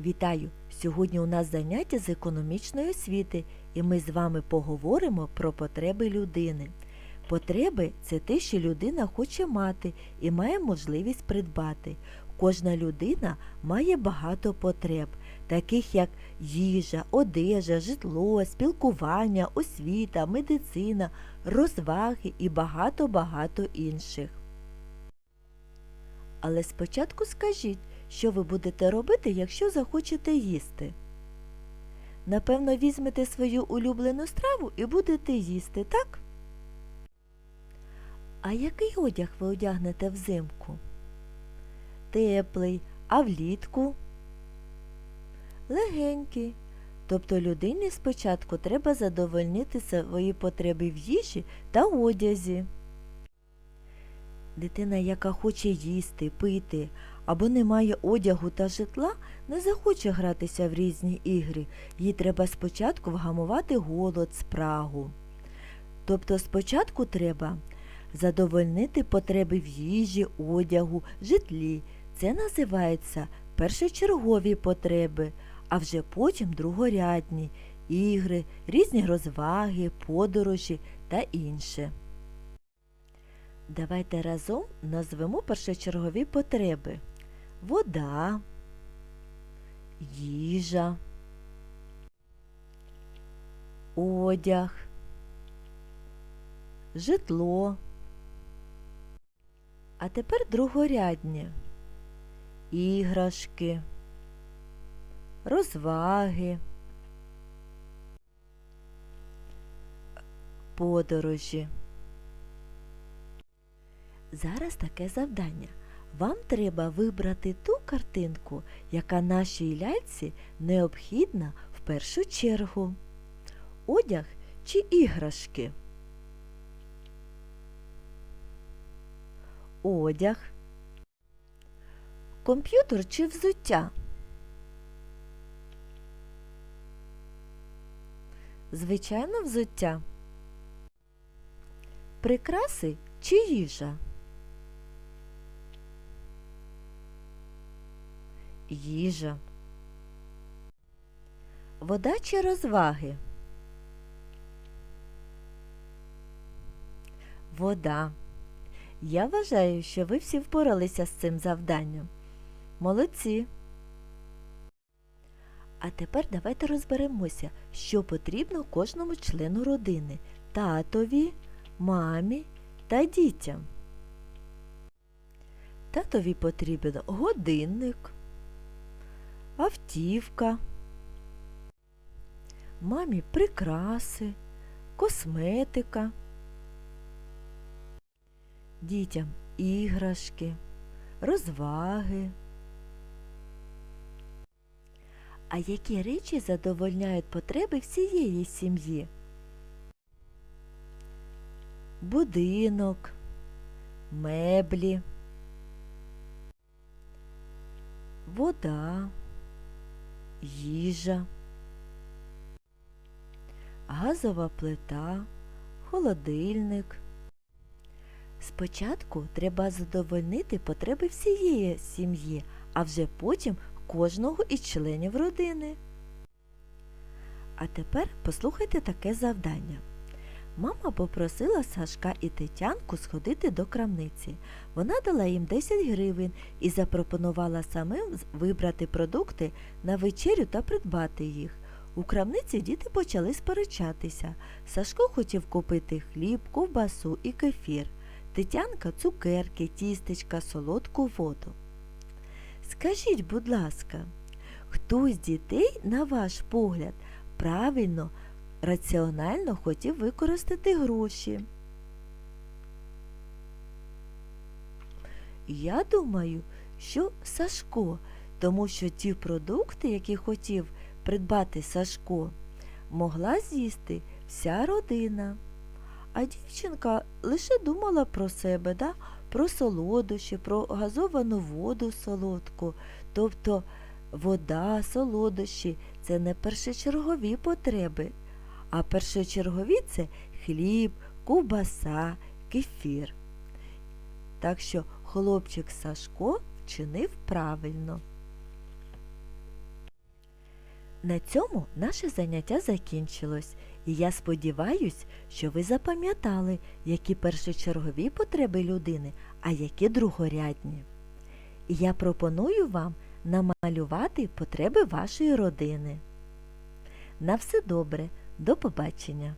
Вітаю! Сьогодні у нас заняття з економічної освіти, і ми з вами поговоримо про потреби людини. Потреби це те, що людина хоче мати і має можливість придбати. Кожна людина має багато потреб, таких як їжа, одежа, житло, спілкування, освіта, медицина, розваги і багато-багато інших. Але спочатку скажіть, що ви будете робити, якщо захочете їсти? Напевно, візьмете свою улюблену страву і будете їсти, так? А який одяг ви одягнете взимку? Теплий, а влітку? Легенький. Тобто людині спочатку треба задовольнити свої потреби в їжі та одязі. Дитина, яка хоче їсти, пити або не має одягу та житла, не захоче гратися в різні ігри. Їй треба спочатку вгамувати голод, спрагу. Тобто спочатку треба задовольнити потреби в їжі, одягу, житлі. Це називається першочергові потреби, а вже потім другорядні ігри, різні розваги, подорожі та інше. Давайте разом назвемо першочергові потреби. Вода, їжа, одяг, житло. А тепер другорядні іграшки, розваги, подорожі. Зараз таке завдання. Вам треба вибрати ту картинку, яка нашій ляльці необхідна в першу чергу. Одяг чи іграшки? Одяг. Комп'ютер чи взуття? Звичайно, взуття. Прикраси чи їжа? Їжа. Вода чи розваги? Вода. Я вважаю, що ви всі впоралися з цим завданням. Молодці. А тепер давайте розберемося, що потрібно кожному члену родини татові, мамі та дітям. Татові потрібен годинник, автівка, мамі прикраси, косметика, дітям іграшки, розваги. А які речі задовольняють потреби всієї сім'ї? Будинок, меблі, вода, їжа, газова плита, холодильник. Спочатку треба задовольнити потреби всієї сім'ї, а вже потім кожного із членів родини. А тепер послухайте таке завдання. Мама попросила Сашка і Тетянку сходити до крамниці. Вона дала їм 10 гривень і запропонувала самим вибрати продукти на вечерю та придбати їх. У крамниці діти почали сперечатися. Сашко хотів купити хліб, ковбасу і кефір. Тетянка цукерки, тістечка, солодку воду. Скажіть, будь ласка, хто з дітей, на ваш погляд, правильно, раціонально хотів використати гроші? Я думаю, що Сашко, тому що ті продукти, які хотів придбати Сашко, могла з'їсти вся родина. А дівчинка лише думала про себе, да? про солодощі, про газовану воду солодку. Тобто вода, солодощі це не першочергові потреби, а першочергові це хліб, ковбаса, кефір. Так що хлопчик Сашко вчинив правильно. На цьому наше заняття закінчилось, і я сподіваюсь, що ви запам'ятали, які першочергові потреби людини, а які другорядні. І я пропоную вам намалювати потреби вашої родини. На все добре, до побачення!